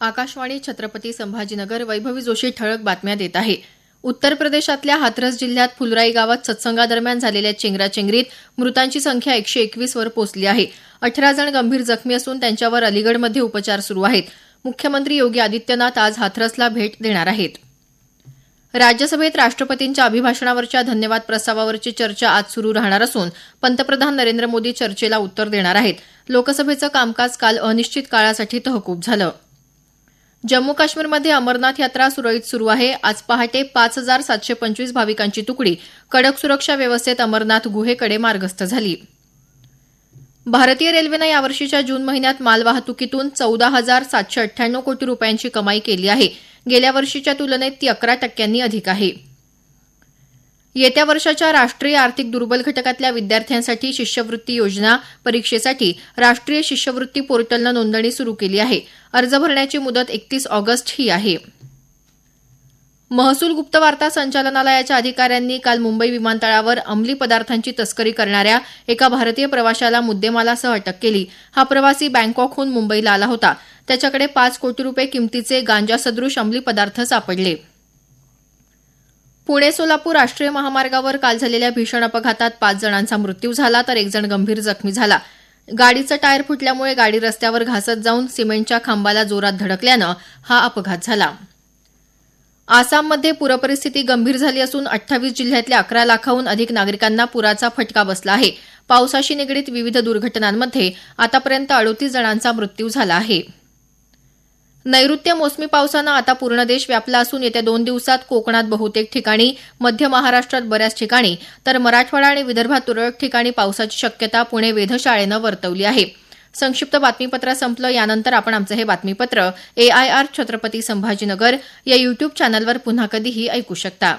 आकाशवाणी छत्रपती संभाजीनगर वैभवी जोशी ठळक बातम्या देत आहे. उत्तर प्रदेशातल्या हाथरस जिल्ह्यात फुलराई गावात सत्संगादरम्यान झालेल्या चेंगराचेंगरीत मृतांची संख्या एकशे एकवीस वर पोहोचली आहे. अठरा जण गंभीर जखमी असून त्यांच्यावर अलिगडमध्ये उपचार सुरू आहेत. मुख्यमंत्री योगी आदित्यनाथ आज हाथरसला भेट देणार आहेत. राज्यसभेत राष्ट्रपतींच्या अभिभाषणावरच्या धन्यवाद प्रस्तावावरची चर्चा आज सुरू राहणार असून पंतप्रधान नरेंद्र मोदी चर्चेला उत्तर देणार आहेत. लोकसभेचं कामकाज काल अनिश्चित काळासाठी तहकूब झालं. जम्मू काश्मीरमध्ये अमरनाथ यात्रा सुरळीत सुरू आहे. आज पहाटे पाच हजार सातशे पंचवीस भाविकांची तुकडी. कडक सुरक्षा व्यवस्थेत अमरनाथ गुहेकडे मार्गस्थ झाली. भारतीय रेल्वेनं यावर्षीच्या जून महिन्यात मालवाहतुकीतून चौदा हजार सातशे अठ्ठ्याण्णव कोटी रुपयांची कमाई केली आहे. गेल्या वर्षीच्या तुलनेत ती अकरा टक्क्यांनी अधिक आहे. येत्या वर्षाच्या राष्ट्रीय आर्थिक दुर्बल घटकातल्या विद्यार्थ्यांसाठी शिष्यवृत्ती योजना परीक्षेसाठी राष्ट्रीय शिष्यवृत्ती पोर्टलनं नोंदणी सुरू केली आहे. अर्ज भरण्याची मुदत एकतीस ऑगस्ट ही आहे. महसूल गुप्तवार्ता संचालनालयाच्या अधिकाऱ्यांनी काल मुंबई विमानतळावर अंमली पदार्थांची तस्करी करणाऱ्या एका भारतीय प्रवाशाला मुद्देमालासह अटक केली. हा प्रवासी बँकॉकहून मुंबईला आला होता. त्याच्याकडे पाच कोटी रुपये किमतीचे गांजासदृश अंमली पदार्थ सापडले. पुणे सोलापूर राष्ट्रीय महामार्गावर काल झालेल्या भीषण अपघातात पाच जणांचा मृत्यू झाला तर एक जण गंभीर जखमी झाला. गाडीचं टायर फुटल्यामुळे गाडी रस्त्यावर घासत जाऊन सिमेंटच्या खांबाला जोरात धडकल्यानं हा अपघात झाला. आसाममध्ये पूरपरिस्थिती गंभीर झाली असून अठ्ठावीस जिल्ह्यातल्या अकरा लाखाहून अधिक नागरिकांना पुराचा फटका बसला आहे. पावसाशी निगडीत विविध दुर्घटनांमध्ये आतापर्यंत अडोतीस जणांचा मृत्यू झाला आहे. नैऋत्य मोसमी पावसानं आता पूर्ण देश व्यापला असून येत्या दोन दिवसात कोकणात बहुतेक ठिकाणी मध्य महाराष्ट्रात बऱ्याच ठिकाणी तर मराठवाडा आणि विदर्भात तुरळक ठिकाणी पावसाची शक्यता पुणे वेधशाळेनं वर्तवली आहे. संक्षिप्त बातमीपत्र संपलं. यानंतर आपण आमचं हे बातमीपत्र एआयआर छत्रपती संभाजीनगर या युट्यूब चॅनलवर पुन्हा कधीही ऐकू शकता.